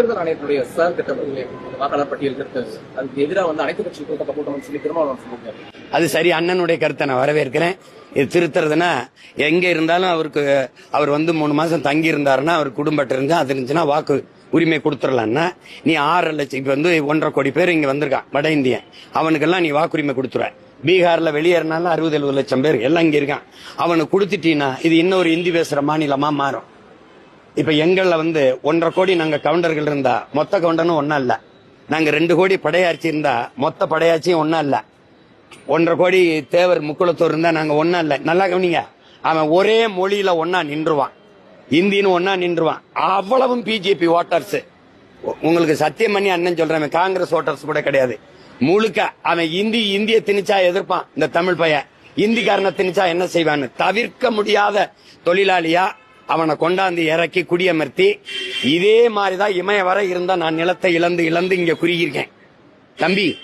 தேர்தல் ஆணையத்துடைய சார் திட்டத்திலே வாக்காளர் பட்டியல் திருத்த அதுக்கு எதிராக வந்து அனைத்து கட்சி கூட்டத்தை கூட்டம் சொல்லி திருமாவளவன் சொல்லியிருக்காரு. அது சரி அண்ணனுடைய கருத்தை நான் வரவேற்கிறேன். இது திருத்துறதுன்னா எங்க இருந்தாலும் அவருக்கு அவர் வந்து மூணு மாசம் தங்கி இருந்தாருன்னா அவர் குடும்பத்தில் இருந்து அது இருந்துச்சுன்னா வாக்கு உரிமை கொடுத்துடலாம்னா நீ ஆறரை லட்சம் இப்போ வந்து ஒன்றரை கோடி பேர் இங்க வந்திருக்கான் வட இந்தியன் அவனுக்கெல்லாம் நீ வாக்குரிமை கொடுத்துற பீகார்ல வெளியேறினாலும் அறுபது எழுபது லட்சம் பேர் எல்லாம் இங்க இருக்கான். அவனுக்கு கொடுத்துட்டீங்கன்னா இது இன்னொரு இந்தி பேசுற மாநிலமா மாறும். இப்ப எங்கள்ல வந்து ஒன்றரை கோடி நாங்க கவுண்டர்கள் இருந்தா மொத்த கவுண்டனும் ஒன்னா இல்ல. நாங்க ரெண்டு கோடி படையாட்சி இருந்தா மொத்த படையாட்சியும் ஒன்னா இல்ல. ஒன்றரை கோடி தேவர் முக்குளத்தூர் இருந்தா நாங்க ஒன்னா இல்ல. நல்லா கவனிங்க. அவன் ஒரே மொழியில ஒன்னா நின்றுவான். இந்தின்னு ஒன்னா நின்றுவான். அவ்வளவும் பிஜேபி ஓட்டர்ஸ் உங்களுக்கு சத்தியம் பண்ணி அண்ணன் சொல்றேன் காங்கிரஸ் ஓட்டர்ஸ் கூட கிடையாது. முழுக்க அவன் இந்தி இந்திய திணிச்சா எதிர்ப்பான் இந்த தமிழ் பையன். இந்திக்காரனை திணிச்சா என்ன செய்வான்னு தவிர்க்க முடியாத தொழிலாளியா அவனை கொண்டாந்து இறக்கி குடியமர்த்தி இதே மாதிரிதான் இமய வர இருந்தா நான் நிலத்தை இழந்து இழந்து இங்க குறுகியிருக்கேன். தம்பி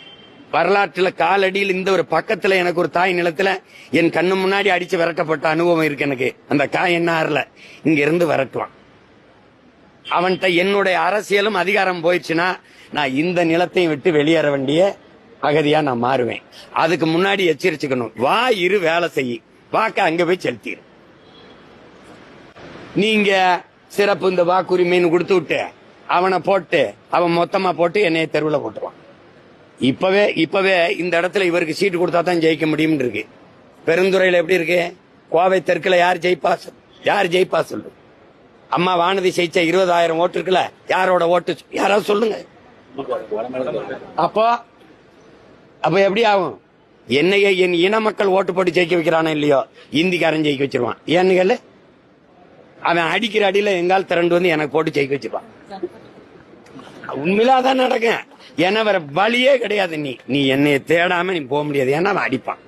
வரலாற்றுல காலடியில் இந்த ஒரு பக்கத்துல எனக்கு ஒரு தாய் நிலத்துல என் கண்ணு முன்னாடி அடிச்சு விரட்டப்பட்ட அனுபவம் இருக்கு எனக்கு. அந்த காய் என்ன ஆறல? இங்க இருந்து விரட்டுவான். அவன்கிட்ட என்னுடைய அரசியலும் அதிகாரம் போயிடுச்சுன்னா நான் இந்த நிலத்தையும் விட்டு வெளியேற வேண்டிய அகதியா நான் மாறுவேன். அதுக்கு முன்னாடி எச்சரிச்சுக்கணும். வா இரு வேலை செய். வாக்க அங்க போய் செலுத்திடு நீங்க சிறப்பு இந்த வாக்குரிமைன்னு கொடுத்து விட்டு அவனை போட்டு அவன் மொத்தமா போட்டு என்னைய தெருவில் போட்டுருவான் இப்பவே இப்பவே இந்த இடத்துல இவருக்கு சீட்டு கொடுத்தா தான் ஜெயிக்க முடியும்னு இருக்கு. பெருந்துறையில எப்படி இருக்கு? கோவை தெற்குல யார் ஜெயிப்பா யார் ஜெயிப்பா சொல்லு? அம்மா வானதி ஜெயிச்ச இருபதாயிரம் ஓட்டு இருக்குல்ல யாரோட ஓட்டு யாராவது சொல்லுங்க. அப்போ அப்ப எப்படி ஆகும்? என்னைய என் இன மக்கள் ஓட்டு போட்டு ஜெயிக்க வைக்கிறானோ இல்லையோ இந்திக்காரன் ஜெயிக்க வச்சிருவான். ஏன்னு கேளு? அவன் அடிக்கிற அடியில எங்கால் திரண்டு வந்து எனக்கு போட்டு ஜெயிக்க வச்சுப்பான். உண்மையில அதான் நடக்கும் ஏன்னா வேற வழியே கிடையாது. நீ நீ என்னைய தேடாம நீ போக முடியாது. ஏன்னா அவன் அடிப்பான்.